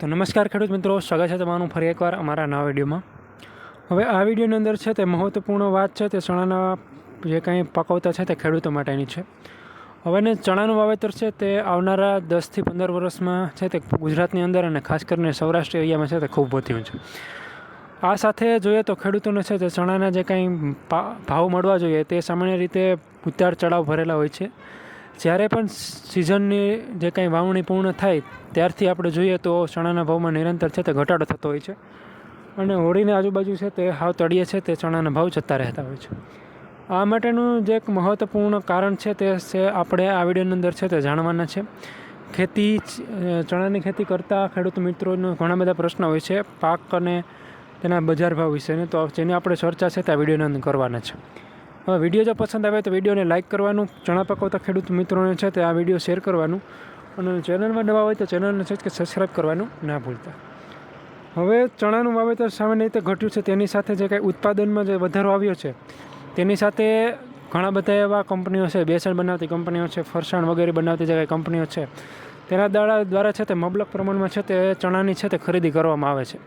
તો નમસ્કાર ખેડૂત મિત્રો, સ્વાગત છે તમારું ફરી એકવાર અમારા નવા વિડીયોમાં. હવે આ વિડીયોની અંદર છે તે મહત્વપૂર્ણ વાત છે, તે ચણાના જે કંઈ પકવતા છે તે ખેડૂતો માટેની છે. હવે ચણાનું વાવેતર છે તે આવનારા દસથી પંદર વર્ષમાં છે તે ગુજરાતની અંદર અને ખાસ કરીને સૌરાષ્ટ્ર એરિયામાં છે તે ખૂબ વધ્યું છે. આ સાથે જોઈએ તો ખેડૂતોને છે તે ચણાના જે કંઈ ભાવ મળવા જોઈએ તે સામાન્ય રીતે ઉતાર ચડાવ ભરેલા હોય છે. જ્યારે પણ સિઝનની જે કંઈ વાવણી પૂર્ણ થાય, ત્યારથી આપણે જોઈએ તો ચણાના ભાવમાં નિરંતર છે તે ઘટાડો થતો હોય છે. અને હોળીની આજુબાજુ છે તે હાવ તળિયે છે તે ચણાના ભાવ જતા રહેતા હોય છે. આ માટેનું જે એક મહત્ત્વપૂર્ણ કારણ છે તે છે આપણે આ વિડીયોની અંદર છે તે જાણવાના છે. ખેતી ચણાની ખેતી કરતા ખેડૂત મિત્રોનો ઘણા બધા પ્રશ્નો હોય છે, પાક અને તેના બજાર ભાવ વિશેને. તો જેની આપણે ચર્ચા છે તે આ વિડીયોની અંદર કરવાના છે. હવે વીડિયો જો પસંદ આવે તો વિડીયોને લાઇક કરવાનું, ચણા પકવતા ખેડૂત મિત્રોને છે તે આ વીડિયો શેર કરવાનું અને ચેનલમાં નવા હોય તો ચેનલને છે કે સબસ્ક્રાઈબ કરવાનું ના ભૂલતા. હવે ચણાનું વાવેતર સામાન્ય રીતે ઘટ્યું છે, તેની સાથે જે કંઈ ઉત્પાદનમાં જે વધારો આવ્યો છે, તેની સાથે ઘણા બધા એવા કંપનીઓ છે, બેસણ બનાવતી કંપનીઓ છે, ફરસાણ વગેરે બનાવતી જે કંઈ કંપનીઓ છે, તેના દ્વારા દ્વારા છે તે મબલક પ્રમાણમાં છે તે ચણાની છે તે ખરીદી કરવામાં આવે છે.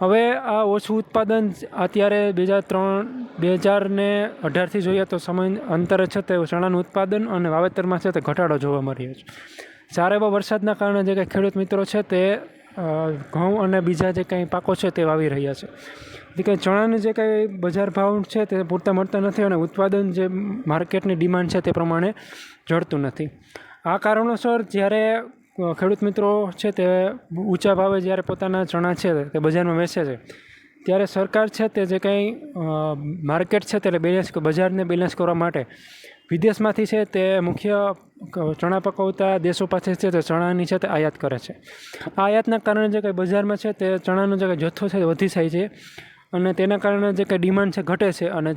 હવે આ ઓછું ઉત્પાદન અત્યારે બે હજાર ત્રણ, બે હજાર ને અઢારથી જોઈએ તો સમય અંતરે છે તે ચણાનું ઉત્પાદન અને વાવેતરમાં છે તે ઘટાડો જોવા મળ્યો છે. સારા એવા વરસાદના કારણે જે કંઈ ખેડૂત મિત્રો છે તે ઘઉં અને બીજા જે કંઈ પાકો છે તે વાવી રહ્યા છે. એટલે કે ચણાને જે કંઈ બજાર ભાવ છે તે પૂરતા મળતા નથી અને ઉત્પાદન જે માર્કેટની ડિમાન્ડ છે તે પ્રમાણે જળતું નથી. આ કારણોસર જ્યારે ખેડૂત મિત્રો છે તે ઊંચા ભાવે જ્યારે પોતાના ચણા છે તે બજારમાં વેચે છે ત્યારે સરકાર છે તે જે કંઈ માર્કેટ છે તે બેલેન્સ બજારને બેલેન્સ કરવા માટે વિદેશમાંથી છે તે મુખ્ય ચણા પકવતા દેશો પાસે છે તે ચણાની છે તે આયાત કરે છે આ આયાતના કારણે જે કંઈ બજારમાં છે તે ચણાનો જે કંઈ જથ્થો છે તે વધી જાય છે અને તેના કારણે જે કંઈ ડિમાન્ડ છે ઘટે છે અને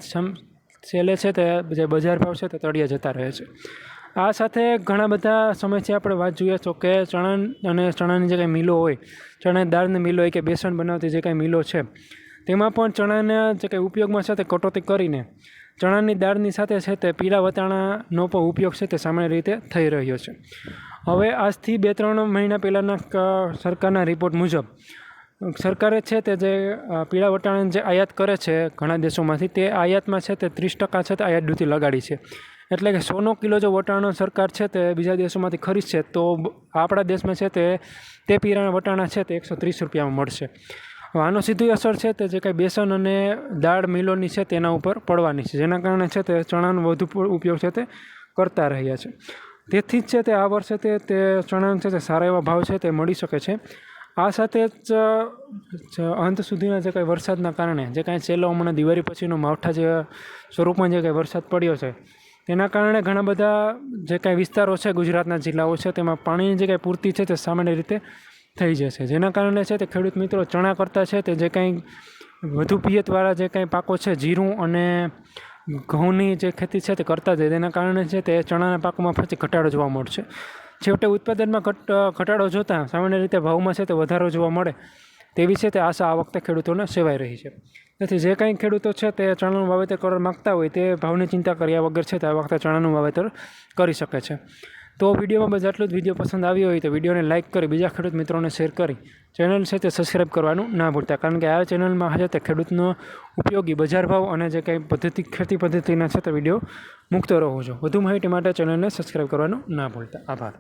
સેલે છે તે જે બજાર ભાવ છે તે તળિયા જતા રહે છે આ સાથે ઘણા બધા સમયથી આપણે વાત જોઈએ. તો કે ચણા અને ચણાની જે કાંઈ મિલો હોય, ચણાની દાળની મિલો હોય કે બેસન બનાવતી જે કાંઈ મિલો છે, તેમાં પણ ચણાના જે કંઈ ઉપયોગમાં છે તે કટોતી કરીને ચણાની દાળની સાથે છે તે પીળા વટાણાનો પણ ઉપયોગ છે તે સામાન્ય રીતે થઈ રહ્યો છે. હવે આજથી બે ત્રણ મહિના પહેલાંના સરકારના રિપોર્ટ મુજબ, સરકારે છે તે જે પીળા વટાણાની જે આયાત કરે છે ઘણા દેશોમાંથી, તે આયાતમાં છે તે ત્રીસ ટકા છે તે આયાત ડ્યુટી લગાડી છે. એટલે કે સોનો કિલો જો વટાણો સરકાર છે તે બીજા દેશોમાંથી ખરીદશે, તો આપણા દેશમાં છે તે તે પીરાના વટાણા છે તે એકસો ત્રીસ રૂપિયામાં મળશે. આનો સીધી અસર છે તે જે કંઈ બેસન અને દાળ મિલોની છે તેના ઉપર પડવાની છે, જેના કારણે છે તે ચણાનો વધુ ઉપયોગ છે તે કરતા રહ્યા છે. તેથી જ છે તે આ વર્ષે તે તે ચણાનો છે તે સારા એવા ભાવ છે તે મળી શકે છે. આ સાથે જ અંત સુધીના જે કંઈ વરસાદના કારણે, જે કાંઈ છેલ્લો હમણાં દિવાળી પછીનો માવઠા જે સ્વરૂપમાં જે કંઈ વરસાદ પડ્યો છે તેના કારણે ઘણા બધા જે કાંઈ વિસ્તારો છે ગુજરાતના જિલ્લાઓ છે, તેમાં પાણીની જે કાંઈ પૂર્તિ છે તે સામાન્ય રીતે થઈ જશે. જેના કારણે છે તે ખેડૂત મિત્રો ચણા કરતાં છે તે જે કાંઈ વધુ પિયતવાળા જે કાંઈ પાકો છે, જીરું અને ઘઉંની જે ખેતી છે તે કરતા જાય. તેના કારણે છે તે ચણાના પાકોમાં પછી ઘટાડો જોવા મળશે. છેવટે ઉત્પાદનમાં ઘટાડો જોતાં સામાન્ય રીતે ભાવમાં છે તે વધારો જોવા મળે. તેવી છે તે આશા આ વખતે ખેડૂતોને સેવાઈ રહી છે. તેથી જે કંઈ ખેડૂતો છે તે ચણાનું વાવેતર કરવા માગતા હોય તે ભાવની ચિંતા કર્યા વગર છે તે આ વખતે ચણાનું વાવેતર કરી શકે છે. તો વિડીયોમાં બસ આટલું જ. વીડિયો પસંદ આવ્યો હોય તો વિડીયોને લાઇક કરી, બીજા ખેડૂત મિત્રોને શેર કરી, ચેનલ છે તે સબસ્ક્રાઈબ કરવાનું ના ભૂલતા, કારણ કે આ ચેનલમાં હજે તે ખેડૂતનો ઉપયોગી બજાર ભાવ અને જે કંઈ પદ્ધતિ, ખેતી પદ્ધતિના છે તે વીડિયો મૂકતો રહું છું. વધુ માહિતી માટે ચેનલને સબસ્ક્રાઈબ કરવાનું ના ભૂલતા. આભાર.